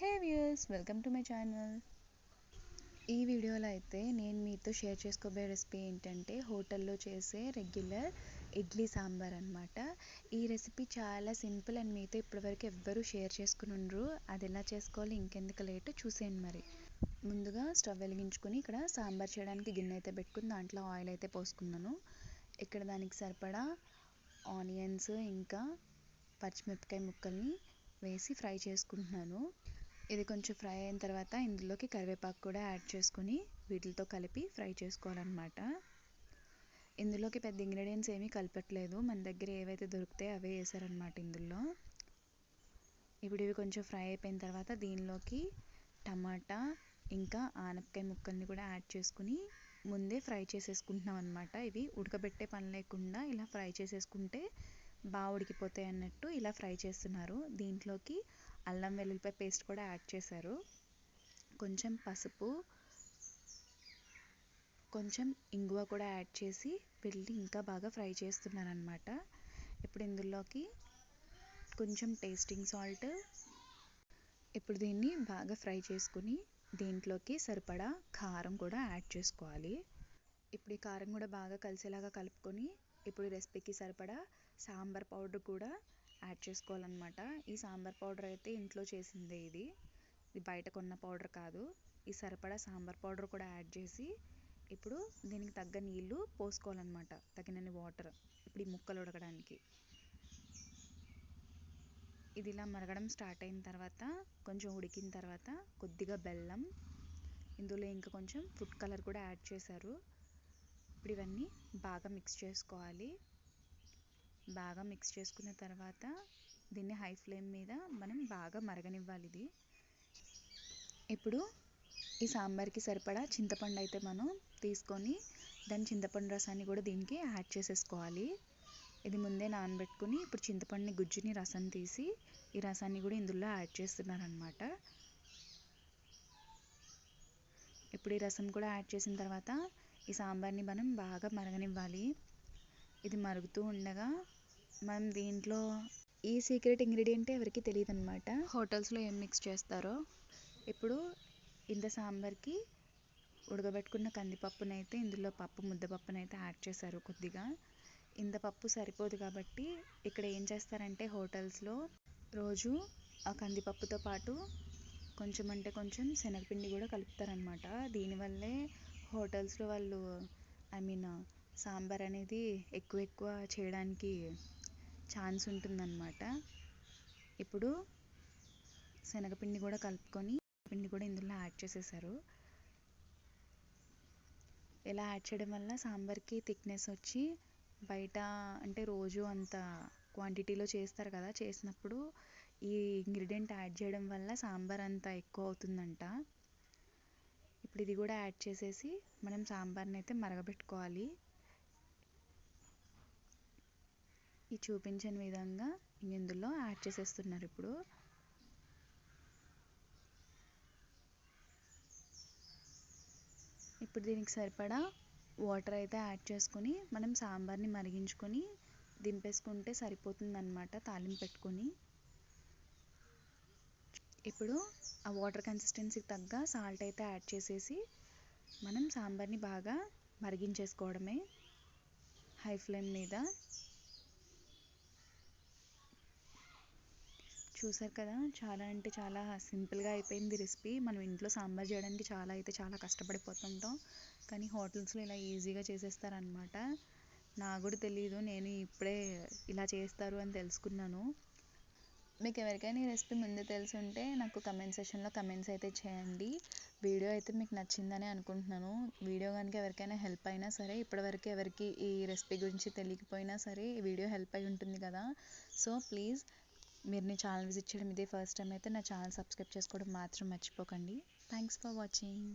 Hey views welcome to my channel ఈ వీడియోలో అయితే నేను మీతో షేర్ చేసుకోబోయే రెసిపీ ఏంటంటే హోటల్లో చేసే రెగ్యులర్ ఇడ్లీ సాంబార్ అనమాట ఈ రెసిపీ చాలా సింపుల్ అండ్ మీతో ఇప్పటివరకు ఎవ్వరూ షేర్ చేసుకుని ఉండరు. అది ఎలా చేసుకోవాలి ఇంకెందుకు లేటు చూసేయండి మరి. ముందుగా స్టవ్ వెలిగించుకుని ఇక్కడ సాంబార్ చేయడానికి గిన్నె అయితే పెట్టుకుని దాంట్లో ఆయిల్ అయితే పోసుకున్నాను. ఇక్కడ దానికి సరిపడా ఆనియన్స్ ఇంకా పచ్చిమిరపకాయ ముక్కల్ని వేసి ఫ్రై చేసుకుంటున్నాను. ఇది కొంచెం ఫ్రై అయిన తర్వాత ఇందులోకి కరివేపాకు కూడా యాడ్ చేసుకుని వీటితో కలిపి ఫ్రై చేసుకోవాలన్నమాట. ఇందులోకి పెద్ద ఇంగ్రీడియంట్స్ ఏమీ కలపట్లేదు. మన దగ్గర ఏవైతే దొరుకుతాయో అవే వేసారనమాట ఇందులో. ఇప్పుడు ఇవి కొంచెం ఫ్రై అయిపోయిన తర్వాత దీనిలోకి టమాటా ఇంకా ఆనపకాయ ముక్కల్ని కూడా యాడ్ చేసుకుని ముందే ఫ్రై చేసేసుకుంటున్నాం అనమాట ఇవి ఉడకబెట్టే పని లేకుండా ఇలా ఫ్రై చేసేసుకుంటే బాగా ఉడికిపోతాయి అన్నట్టు ఇలా ఫ్రై చేస్తున్నారు. దీంట్లోకి అల్లం వెల్లుల్లిపాయ పేస్ట్ కూడా యాడ్ చేశారు. కొంచెం పసుపు కొంచెం ఇంగువ కూడా యాడ్ చేసి వెళ్ళి ఇంకా బాగా ఫ్రై చేస్తున్నాను అనమాట ఇప్పుడు ఇందులోకి కొంచెం టేస్టింగ్ సాల్ట్ ఇప్పుడు దీన్ని బాగా ఫ్రై చేసుకుని దీంట్లోకి సరిపడా కారం కూడా యాడ్ చేసుకోవాలి. ఇప్పుడు ఈ కారం కూడా బాగా కలిసేలాగా కలుపుకొని ఇప్పుడు రెసిపీకి సరిపడా సాంబార్ పౌడర్ కూడా యాడ్ చేసుకోవాలన్నమాట. ఈ సాంబార్ పౌడర్ అయితే ఇంట్లో చేసిందే ఇది. ఇది బయట కొన్న పౌడర్ కాదు. ఈ సరిపడా సాంబార్ పౌడర్ కూడా యాడ్ చేసి ఇప్పుడు దీనికి తగ్గ నీళ్ళు పోసుకోవాలన్నమాట. తగినన్ని వాటర్. ఇప్పుడు ఈ ముక్కలు ఉడకడానికి. ఇది ఇలా మరగడం స్టార్ట్ అయిన తర్వాత కొంచెం ఉడికిన తర్వాత కొద్దిగా బెల్లం ఇందులో ఇంకా కొంచెం ఫుడ్ కలర్ కూడా యాడ్ చేశారు. ఇప్పుడు ఇవన్నీ బాగా మిక్స్ చేసుకోవాలి. బాగా మిక్స్ చేసుకున్న తర్వాత దీన్ని హై ఫ్లేమ్ మీద మనం బాగా మరగనివ్వాలి ఇది. ఇప్పుడు ఈ సాంబార్కి సరిపడా చింతపండు అయితే మనం తీసుకొని దాని చింతపండు రసాన్ని కూడా దీనికి యాడ్ చేసేసుకోవాలి. ఇది ముందే నానబెట్టుకుని ఇప్పుడు చింతపండుని గుజ్జుని రసం తీసి ఈ రసాన్ని కూడా ఇందులో యాడ్ చేస్తున్నారనమాట ఇప్పుడు ఈ రసం కూడా యాడ్ చేసిన తర్వాత ఈ సాంబార్ని మనం బాగా మరగనివ్వాలి. ఇది మరుగుతూ ఉండగా మనం దీంట్లో ఈ సీక్రెట్ ఇంగ్రీడియంటే ఎవరికి తెలియదు అనమాట హోటల్స్లో ఏం మిక్స్ చేస్తారో? ఇప్పుడు ఇంత సాంబార్కి ఉడకబెట్టుకున్న కందిపప్పునైతే ఇందులో పప్పు ముద్దపప్పునైతే యాడ్ చేశారు కొద్దిగా. ఇంత పప్పు సరిపోదు కాబట్టి ఇక్కడ ఏం చేస్తారంటే హోటల్స్లో రోజు ఆ కందిపప్పుతో పాటు కొంచెం అంటే కొంచెం శనగపిండి కూడా కలుపుతారనమాట దీనివల్లే హోటల్స్లో వాళ్ళు ఐ మీన్ సాంబార్ అనేది ఎక్కువ ఎక్కువ చేయడానికి ఛాన్స్ ఉంటుందన్నమాట. ఇప్పుడు శనగపిండి కూడా కలుపుకొని పిండి కూడా ఇందులో యాడ్ చేసేసారు. ఇలా యాడ్ చేయడం వల్ల సాంబార్కి థిక్నెస్ వచ్చి బయట అంటే రోజు అంత క్వాంటిటీలో చేస్తారు కదా చేసినప్పుడు ఈ ఇంగ్రీడియంట్ యాడ్ చేయడం వల్ల సాంబార్ అంత ఎక్కువ అవుతుందంట. ఇప్పుడు ఇది కూడా యాడ్ చేసేసి మనం సాంబార్ని అయితే మరగబెట్టుకోవాలి. ఈ చూపించిన విధంగా ఇందులో యాడ్ చేసేస్తున్నారు ఇప్పుడు. ఇప్పుడు దీనికి సరిపడా వాటర్ అయితే యాడ్ చేసుకొని మనం సాంబార్ని మరిగించుకొని దింపేసుకుంటే సరిపోతుందన్నమాట తాలింపు పెట్టుకొని. ఇప్పుడు ఆ వాటర్ కన్సిస్టెన్సీకి తగ్గ సాల్ట్ అయితే యాడ్ చేసేసి మనం సాంబార్ని బాగా మరిగించేసుకోవడమే. హై ఫ్లేమ్ మీద చూసారు కదా చాలా అంటే చాలా సింపుల్గా అయిపోయింది రెసిపీ. మనం ఇంట్లో సాంబార్ చేయడానికి చాలా అయితే చాలా కష్టపడిపోతుంటాం. కానీ హోటల్స్లో ఇలా ఈజీగా చేసేస్తారనమాట నాకు కూడా తెలియదు నేను ఇప్పుడే ఇలా చేస్తారు అని తెలుసుకున్నాను. మీకు ఎవరికైనా ఈ రెసిపీ ముందే తెలుసుంటే నాకు కమెంట్ సెషన్లో కమెంట్స్ అయితే చేయండి. వీడియో అయితే మీకు నచ్చిందని అనుకుంటున్నాను. వీడియో కనుక ఎవరికైనా హెల్ప్ అయినా సరే ఇప్పటివరకు ఎవరికి ఈ రెసిపీ గురించి తెలియకపోయినా సరే ఈ వీడియో హెల్ప్ అయి ఉంటుంది కదా. సో ప్లీజ్ మీరు నేను ఛానల్ విజిట్ చేయడం ఇదే ఫస్ట్ టైం అయితే నా ఛానల్ సబ్స్క్రైబ్ చేసుకోవడం మాత్రం మర్చిపోకండి. Thanks for watching